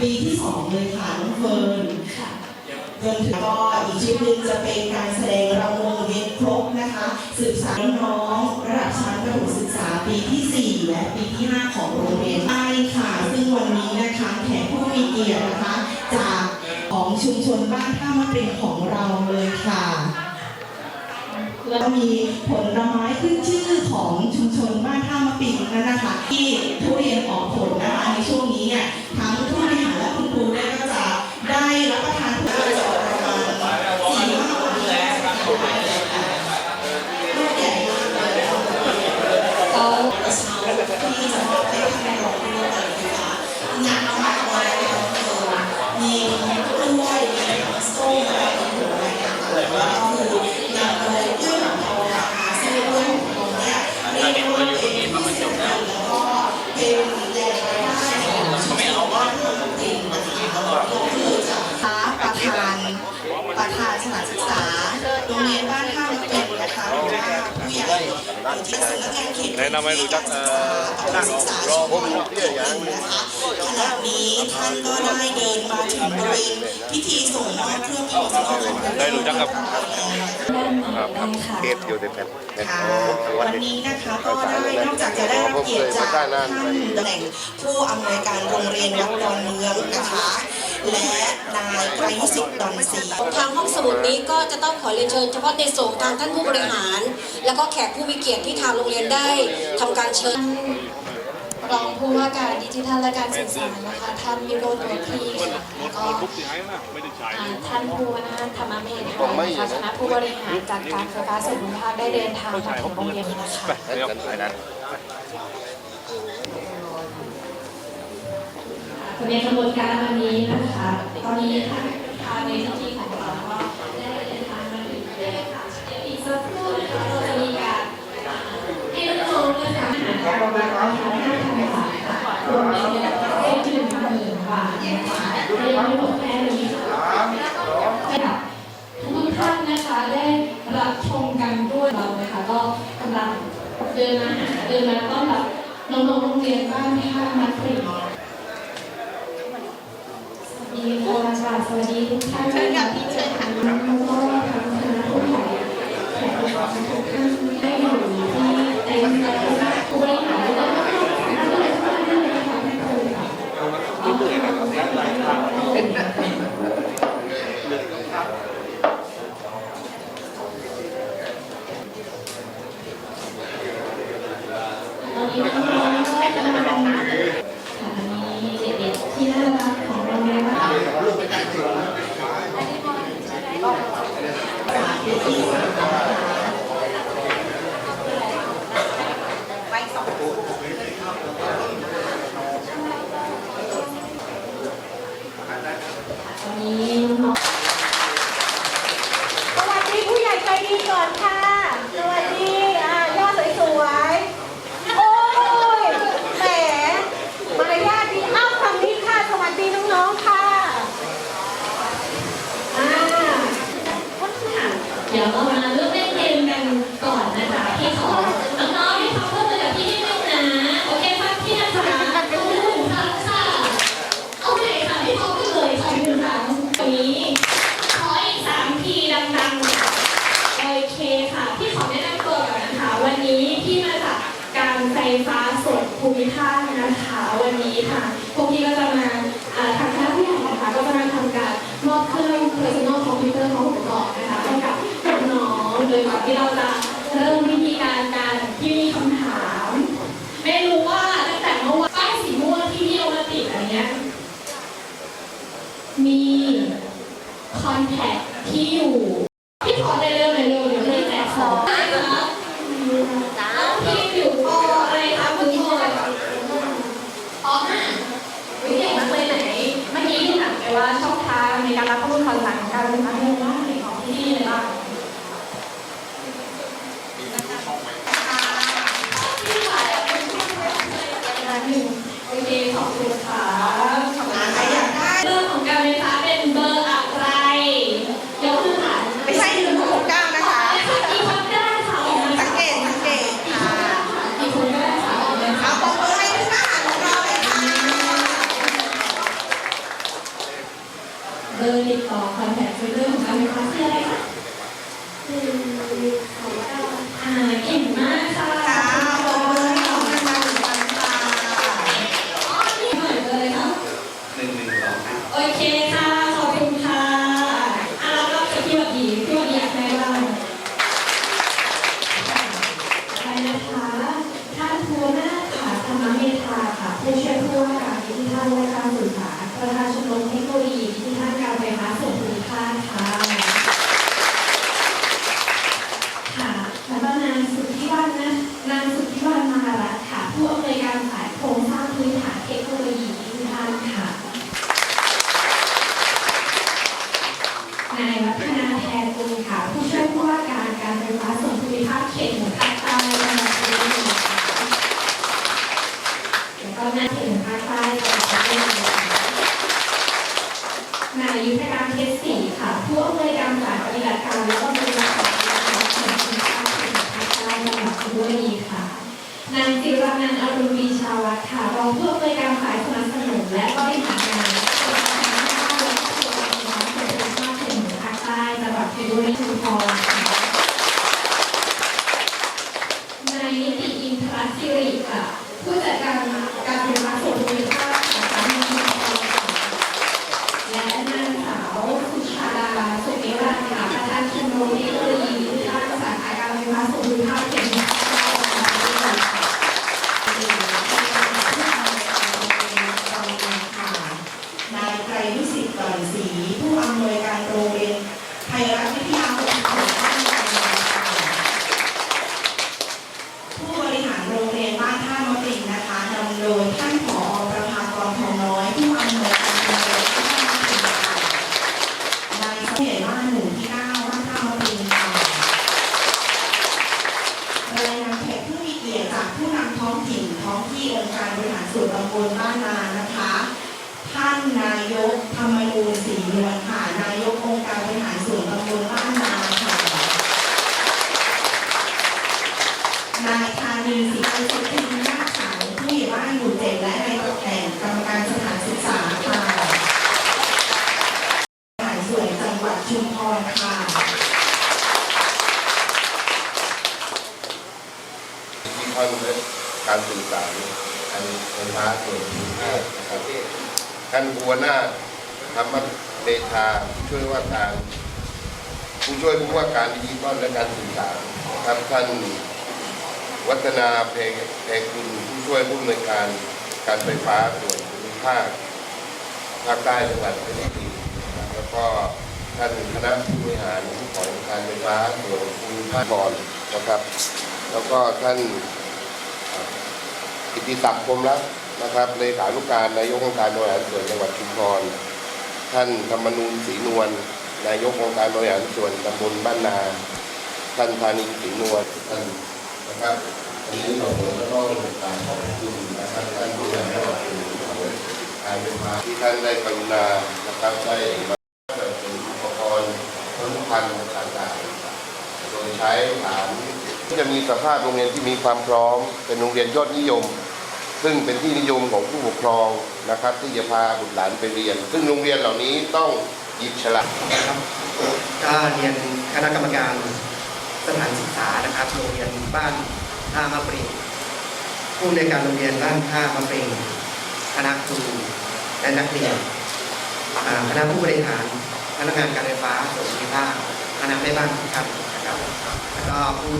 ประถมศึกษาปีที่สองเลยค่ะน้องเฟิร์นค่ะจนถึงก็อีกชุดหนึ่งจะเป็นการแสดงรำวงเวียนครบนะคะศึกษาน้องๆระดับชั้นประถมศึกษาปีที่ 4 และปีที่ 5 ของโรงเรียนใต้ค่ะ ซึ่งวันนี้นะคะแขกผู้มีเกียรตินะคะ จากของชุมชนบ้านท่ามะเปรียงของเราเลยค่ะแล้วก็มีผลไม้ขึ้นชื่อของชุมชนบ้านท่ามะปิงนั่นนะคะที่ทุเรียนออกผลนะคะในช่วงนี้เนี่ยทั้ง แนะนำให้รู้จักเอ่อนักศึกษาชมรมนะคะขณะนี้ท่านก็ได้เดินมาถึงบริเวณพิธีส่งมอบเครื่องพิมพ์สำคัญของได้รู้จักกับด้านในได้ค่ะเทปอยู่ในแผ่นแผ่นค่ะทางวัวัดนนี่นี้นะคะก็ได้นอกจากจะได้รับเกียรติจากท่านตำแหน่งผู้อำนวยการโรงเรียนวัดดอนเมืองนะคะ และนายไกรยุสิทธิ์ดอนศรีทางห้องสมุดนี้ก็จะต้องขอเรียนเชิญเฉพาะในส่วนของทางท่านผู้บริหาร แล้วก็แขกผู้มีเกียรติที่ทางโรงเรียนได้ทำการเชิญรองผู้ว่าการดิจิทัลและการสื่อสารนะคะท่านวิโรจน์ตัวพี่ค่ะแล้วก็ทุกที่ให้นะไม่ได้ใช้อ่าท่านผู้ว่าการธรรมเมธนะคะคณะผู้บริหารจากการไฟฟ้าส่วนภูมิภาคได้เดินทางมาถึงโรงเรียนนี้นะคะไปเดี๋ยวไปนั้นในกระบวนการวันนี้นะคะ ตอน สวัสดีค่ะสวัสดีทุกท่านเชิญค่ะพี่เชิญค่ะแล้วก็ทางคณะผู้ใหญ่แขกผู้ใหญ่ทุกท่านได้อยู่ที่เต็มเลยผู้บริหารและก็ทุกท่านเลยทุกท่านเลยค่ะทุกคนค่ะตอนนี้ก็กำลังค่ะมีเด็กๆที่น่ารักของโรงเรียนนะคะ วันนี้น้อง สวัสดีผู้ใหญ่ใจดีก่อนค่ะ สวัสดีอ่ายอดสวยๆ โอ้ย แหม มารยาทดีอ้าวคำนี้ค่ะ สวัสดีน้องๆ ค่ะ อ่า เดี๋ยวเรามาเริ่มเล่นเกมกันก่อนนะคะพี่ขอน้องๆให้ความร่วมมือกับพี่นิดนึงนะโอเคฟังพี่นะคะหนึ่งครั้งค่ะโอเคค่ะพี่พร้อมกันเลยค่ะหนึ่งครั้งตรงนี้ขออีกสามทีดังๆโอเคค่ะพี่ขอแนะนำตัวก่อนนะคะ วันนี้พี่มาจากการไฟฟ้าส่วนภูมิภาคนะคะ วันนี้ค่ะพวกพี่ก็จะมาอ่าทางคณะผู้ใหญ่นะคะก็จะมาทำการมอบเครื่อง personal computer ของผมก่อนนะคะให้กับน้องๆโดยก่อนที่เราจะเริ่มวิธีการการที่มีคำถาม ไม่รู้ว่าตั้งแต่เมื่อวานป้ายสีม่วงที่พี่เอามาติดอันเนี้ยมีคอนแทคที่อยู่ พี่ขอเร็วๆหน่อยเร็วเดี๋ยวไม่แจกของนะคะพี่อยู่ปออะไรคะคุณพ่อปอห้าวิทยาลัยไหนเมื่อกี้ที่ถามไปว่าช่องทางใน การรับข้องการเรียนรู้ว่าไหนของ คะคืออะไรคะคือของเราอ่าเก่งมากค่ะ ค่ะปรบมือให้น้องกันมาหนึ่งครั้งค่ะ อ๋อนี่หน่อยเลยค่ะ หนึ่งหนึ่งสองครับ โอเคค่ะ ขอบคุณค่ะอ่าแล้วก็พี่วัดดีพี่วัดดีอยากได้บ้างไปนะคะท่านหัวหน้าค่ะธรรมเมธาค่ะผู้ช่วยผู้ว่าการดิจิทัลและการสื่อสารประธานชมรมเทคโนโลยีดิจิทัลการไฟฟ้าส่วนภูมิภาคค่ะ ค่ะแล้วก็นางสุทธิวันนะนางสุทธิวันมารัตน์ค่ะ ผู้อำนวยการฝ่ายโครงสร้างพื้นฐานเทคโนโลยีดิจิทัลค่ะ นายวัฒนาแทนกุลค่ะ ผู้ช่วยผู้ว่าการการไฟฟ้าส่วนภูมิภาคเขตหนึ่งภาคใต้จังหวัดสุรินทร์ค่ะแล้วก็นายเขตหนึ่งภาคใต้จังหวัดสุรินทร์ค่ะนายยุทธการเพชรศรีค่ะ ผู้อำนวยการฝ่ายปฏิบัติการและก็บริการฝ่ายปฏิบัติการเขตภูมิภาคเขตหนึ่งภาคใต้จังหวัดสุรินทร์ค่ะ นางจิรนันท์อรุณวีชาวัฒน์ค่ะรองผู้อำนวยการฝ่ายสนับสนุนและบริหารงานส่วนการท่าและส่วนการเขตภูมิภาคเขตหนึ่งภาคใต้จังหวัดเพชรบุรีชุมพรนายนิติอินทรศิริค่ะผู้จัดการการไฟฟ้าส่วนภูมิภาคของสามีชุมพรค่ะและนางสาวสุชาดาสุเมรัตน์ค่ะประธานชมรมเทคโนโลยีดิจิทัลสาขาการไฟฟ้าส่วนภูมิภาคเขตหนึ่งภาคใต้จังหวัดเพชรบุรีค่ะ นายไกรวิสิทธิ์ก่อนศรีผู้อำนวยการโรงเรียนไทยรัฐวิทยาคมของท่านการเงินค่ะผู้บริหารโรงเรียนบ้านท่ามะปริงนะคะนำโดยท่านผอประภากรทองน้อย ผู้อำนวยการโรงเรียนบ้านท่ามะปริงค่ะนายผู้ใหญ่บ้านหมู่ที่เก้าบ้านท่ามะปริงค่ะรายงานแขกผู้มีเกียรติจากผู้นำท้องถิ่นท้องที่องค์การบริหารส่วนตำบลบ้านนานะคะ ท่านนายกธรรมนูญศรีนวลค่ะ นายกองค์การบริหารส่วนตำบลบ้านนาค่ะ นายธานีศรีสุทธินาคสังผู้ใหญ่บ้านหมู่เจ็ดและนายตกแต่งกรรมการสถานศึกษาค่ะบริหารส่วนจังหวัดชุมพรค่ะที่ท่านเรื่องการสื่อสารการไฟฟ้าส่วนภูมิภานะครับท่านหัวหน้าธรรมเดชาช่วยว่าการผู้ช่วยผู้ว่าการดิจิทัลและการสื่อสารครับท่าน วัฒนาเพลงเพลงคุณผู้ช่วยผู้อำนวยการการไฟฟ้าส่วนภูมิภาคภาคใต้จังหวัดเพชรบุรีแล้วก็ท่านคณะผู้บริหารของการไฟฟ้าส่วนภูมิภาคก่อนนะครับ แล้วก็ท่านอ่อกิติศักดิ์พรมรัตน์นะครับเลขานุการนายกองค์การบริหารส่วนจังหวัดชุมพรท่านธรรมนูญศรีนวลนายกองค์การบริหารส่วนตำบลบ้านนา ท่านธานินศรีนวลท่าน นะครับอันนี้เราผมก็ต้องกราบขอบคุณนะครับท่านผู้ใหญ่ระดับสูงของการเป็นมาที่ท่านได้กรุณานะครับได้มาเปิดเป็นอุปกรณ์เครื่องพันต่างๆโดยใช้ฐานที่จะมีสภาพโรงเรียนที่มีความพร้อม เป็นโรงเรียนยอดนิยม ซึ่งเป็นที่นิยมของผู้ปกครองนะครับ ที่จะพาบุตรหลานไปเรียน ซึ่งโรงเรียนเหล่านี้ต้องหยิบฉลากนะครับก็เรียนคณะกรรมการ สถานศึกษานะครับโรงเรียนบ้านท่ามะปริงผู้ในการโรงเรียนบ้านท่ามะปริงคณะครูและนักเรียนคณะผู้บริหารพนักงานการไฟฟ้าส่วนภูมิภาคคณะแม่บ้านทุกท่านะครับแล้วก็ผู้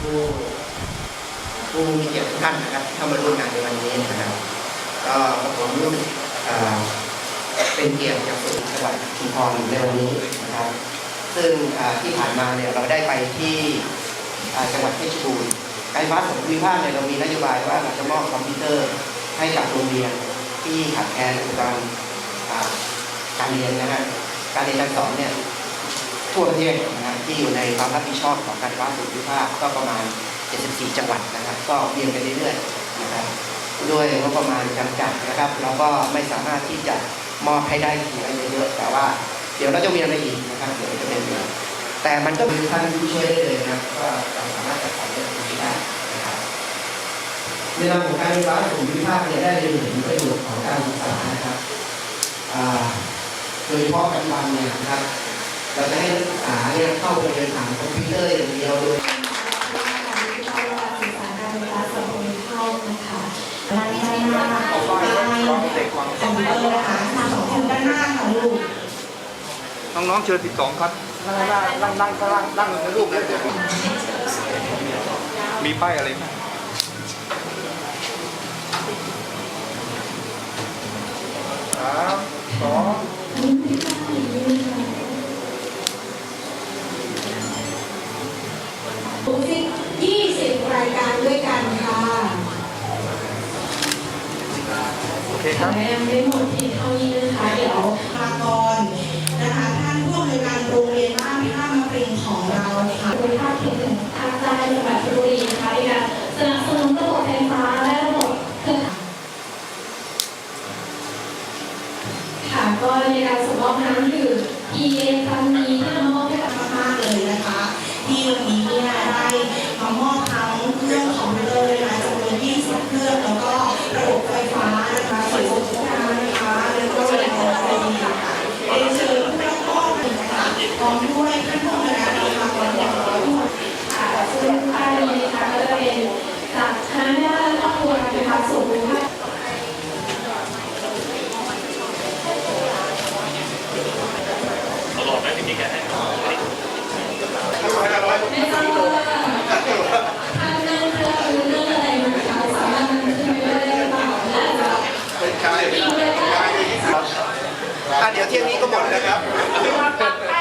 ผู้ผู้มีเกียรติทุกท่านนะครับที่เข้ามาร่วมงานในวันนี้นะครับก็ผมอ่าเป็นเกียรติจากสุดจังหวัดชุมพรในวันนี้นะครับ ซึ่งที่ผ่านมาเนี่ยเราได้ไปที่จังหวัดเพชรบูรณ์การฟ้าส่วนภูมิภาคเนี่ยเรามีนโยบายว่าเราจะมอบคอมพิวเตอร์ให้กับโรงเรียนที่ขาดแคลนอุปกรณ์อ่าการเรียนนะฮะการเรียนการสอนเนี่ยทั่วประเทศนะฮะที่อยู่ในความรับผิดชอบของการฟ้าส่วนภูมิภาคก็ประมาณ 74 จังหวัดนะครับก็เรียนไปเรื่อยๆนะครับด้วยงบประมาณจำกัดนะครับ เราก็ไม่สามารถที่จะมอบให้ได้ทีละเยอะๆแต่ว่า เดี๋ยวเราจะมีอะไรอีกนะครับเดี๋ยวจะเป็นแต่มันก็มีท่านที่ช่วยได้เลยนะครับก็สามารถจัดสรรเรื่องนี้ได้นะครับในเรื่องของการวิเคราะสุขวิพากเนี่ยได้เรียนถึงประโยชน์ของการศึกษานะครับโดยเฉพาะปัจจุบันเนี่ยนะครับเราจะให้นักศึกษาเนี่ยเข้าไปเรียนผ่านคอมพิวเตอร์อย่างเดียวโดยด้านหน้าของลูก น้องๆเชิญองครับนั่งหน้านั่งนั่งนั่งนั่งในรูปเลยมีป้ายอะไรไหมสามสองยี่สิบรายการด้วยกันค่ะ โอเคครับยังไม่หมดที่เท่านี้็ในการส่มอบน้ำดื่พีเครั้งนี้ที่มรามอบให้กับมากๆเลยนะคะ ที่วันนี้เนี่ยได้มามอบ ก็หมดนะครับใช่